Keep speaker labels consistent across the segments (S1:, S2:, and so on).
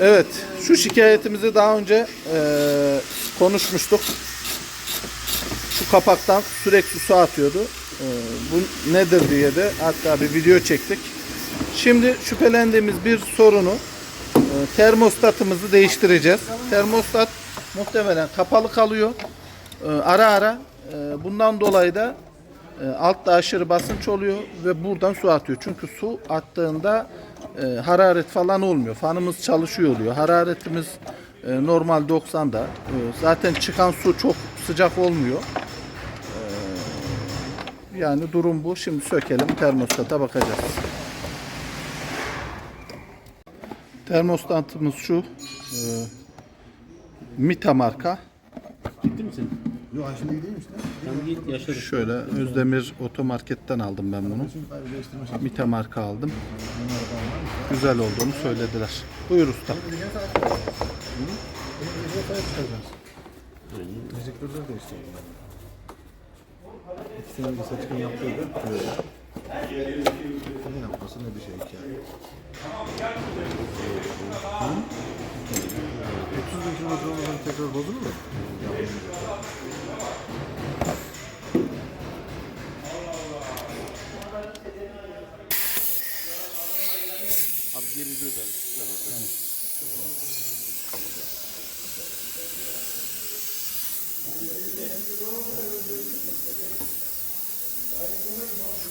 S1: Evet, şu şikayetimizi daha önce e, konuşmuştuk. Şu kapaktan sürekli su atıyordu. E, bu nedir diye de hatta bir video çektik. Şimdi şüphelendiğimiz bir sorunu e, termostatımızı değiştireceğiz. Termostat muhtemelen kapalı kalıyor. E, ara ara e, bundan dolayı da e, altta aşırı basınç oluyor ve buradan su atıyor. Çünkü su attığında e, hararet falan olmuyor. Fanımız çalışıyor oluyor. Hararetimiz e, normal 90'da. E, zaten çıkan su çok sıcak olmuyor. E, yani durum bu. Şimdi sökelim termostata bakacağız. Termostatımız şu. E, Mita marka.
S2: Gitti mi sen?
S3: Yok şimdi değil işte.
S2: Tam git yaşadık.
S1: Şöyle Özdemir Otomarket'ten aldım ben bunu. Mita marka aldım. Güzel olduğunu söylediler. Buyur usta.
S3: Enjektörler değişti. İki sene bir saçkın yaptıydı. Ne yapması ne bir şey ki yani. 30 bin kilometre tekrar bozulur mu?
S2: Abi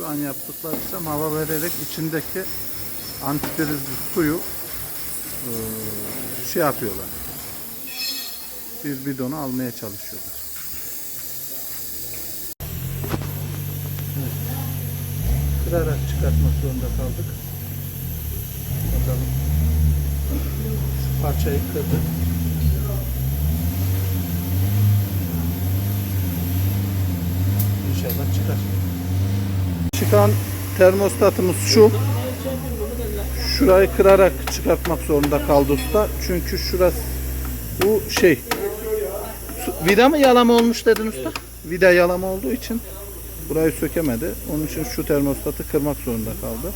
S1: Şu an yaptıkları işlem hava vererek içindeki antifrizli suyu eee, şey yapıyorlar. Bir bidonu almaya çalışıyorlar. Kırarak çıkartmak zorunda kaldık. Bakalım. Şu parçayı kırdık. Çıkan termostatımız şu. Şurayı kırarak çıkartmak zorunda kaldı usta. Çünkü şurası bu şey. Vida mı yalama olmuş dedin usta? Vida yalama olduğu için burayı sökemedi. Onun için şu termostatı kırmak zorunda kaldı.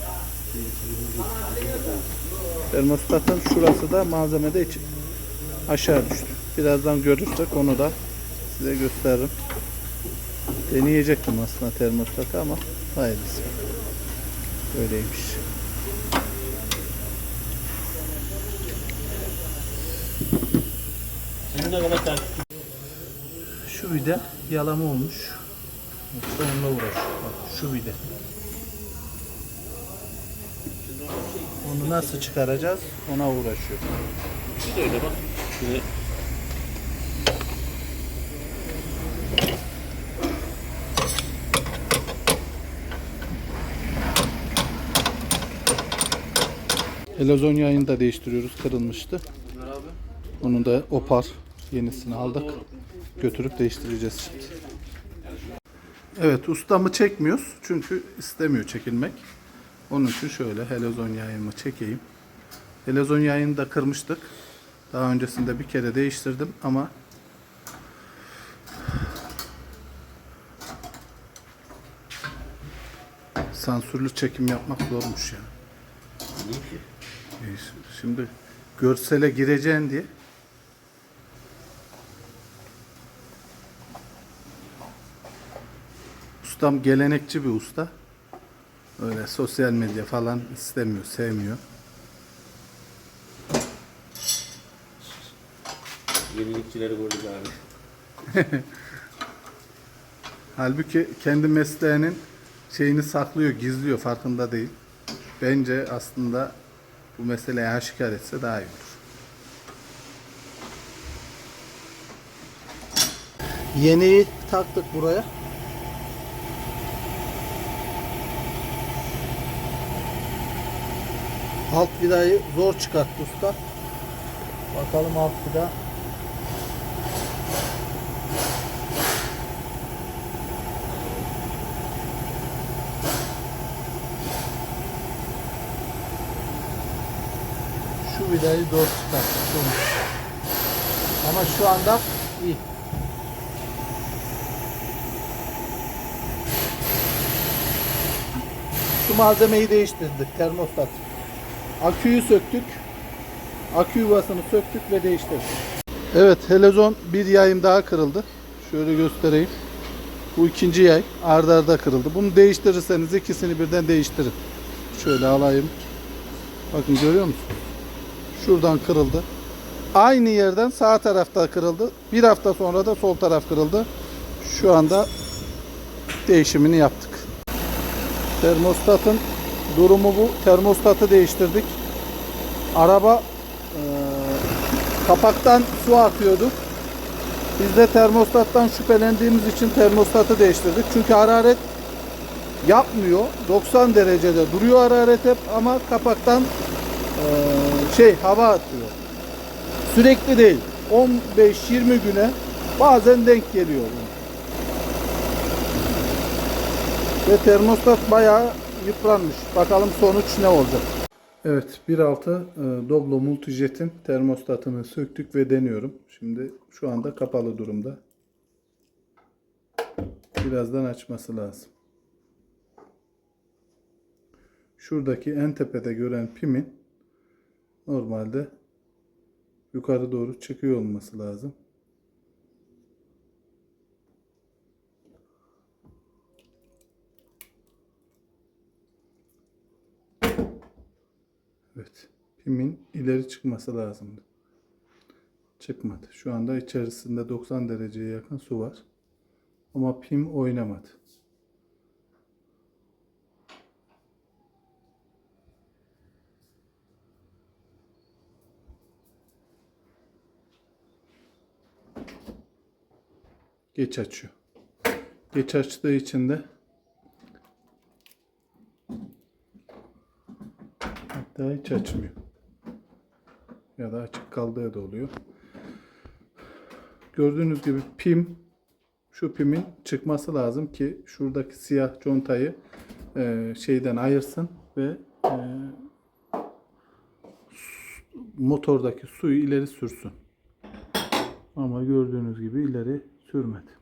S1: Termostatın şurası da malzemede için aşağı düştü. Birazdan görürsek onu da size gösteririm. Deneyecektim aslında termostatı ama hayırlısı. Böyleymiş.
S2: Şimdi
S1: Şu vida yalama olmuş. Onunla uğraş. Bak şu vida. Onu nasıl çıkaracağız? Ona uğraşıyor.
S2: Bir de öyle bak. Şöyle
S1: Helozon yayını da değiştiriyoruz. Kırılmıştı. Onu da opar. Yenisini aldık. Götürüp değiştireceğiz şimdi. Evet ustamı çekmiyoruz. Çünkü istemiyor çekilmek. Onun için şöyle helezon yayımı çekeyim. Helezon yayını da kırmıştık. Daha öncesinde bir kere değiştirdim ama sansürlü çekim yapmak zormuş ya.
S2: Niye ki?
S1: E, Şimdi görsele gireceğin diye Ustam gelenekçi bir usta. Öyle sosyal medya falan istemiyor, sevmiyor.
S2: Yenilikçileri gördük abi.
S1: Halbuki kendi mesleğinin şeyini saklıyor, gizliyor, farkında değil. Bence aslında bu meseleye aşikar etse daha iyi olur. Yeniyi taktık buraya. Alt vidayı zor çıkarttı usta. Bakalım alt vida. Şu vidayı zor çıkarttı. Şunu. Ama şu anda iyi. Şu malzemeyi değiştirdik termostat. Aküyü söktük. Akü yuvasını söktük ve değiştirdik. Evet helezon bir yayım daha kırıldı. Şöyle göstereyim. Bu ikinci yay arda arda kırıldı. Bunu değiştirirseniz ikisini birden değiştirin. Şöyle alayım. Bakın görüyor musunuz? Şuradan kırıldı. Aynı yerden sağ tarafta kırıldı. Bir hafta sonra da sol taraf kırıldı. Şu anda değişimini yaptık. Termostatın durumu bu. Termostatı değiştirdik. Araba eee, kapaktan su akıyordu. Biz de termostattan şüphelendiğimiz için termostatı değiştirdik. Çünkü hararet yapmıyor. 90 derecede duruyor hararet hep ama kapaktan eee, şey hava atıyor. Sürekli değil. 15-20 güne bazen denk geliyor. Ve termostat bayağı yıpranmış. Bakalım sonuç ne olacak. Evet 1.6 e, Doblo Multijet'in termostatını söktük ve deniyorum. Şimdi şu anda kapalı durumda. Birazdan açması lazım. Şuradaki en tepede gören pimin normalde yukarı doğru çıkıyor olması lazım. Evet. Pimin ileri çıkması lazımdı. Çıkmadı. Şu anda içerisinde 90 dereceye yakın su var. Ama pim oynamadı. Geç açıyor. Geç açtığı için de hatta hiç açmıyor. Ya da açık kaldığı da oluyor. Gördüğünüz gibi pim şu pimin çıkması lazım ki şuradaki siyah contayı e, şeyden ayırsın ve e, motordaki suyu ileri sürsün. Ama gördüğünüz gibi ileri sürmedi.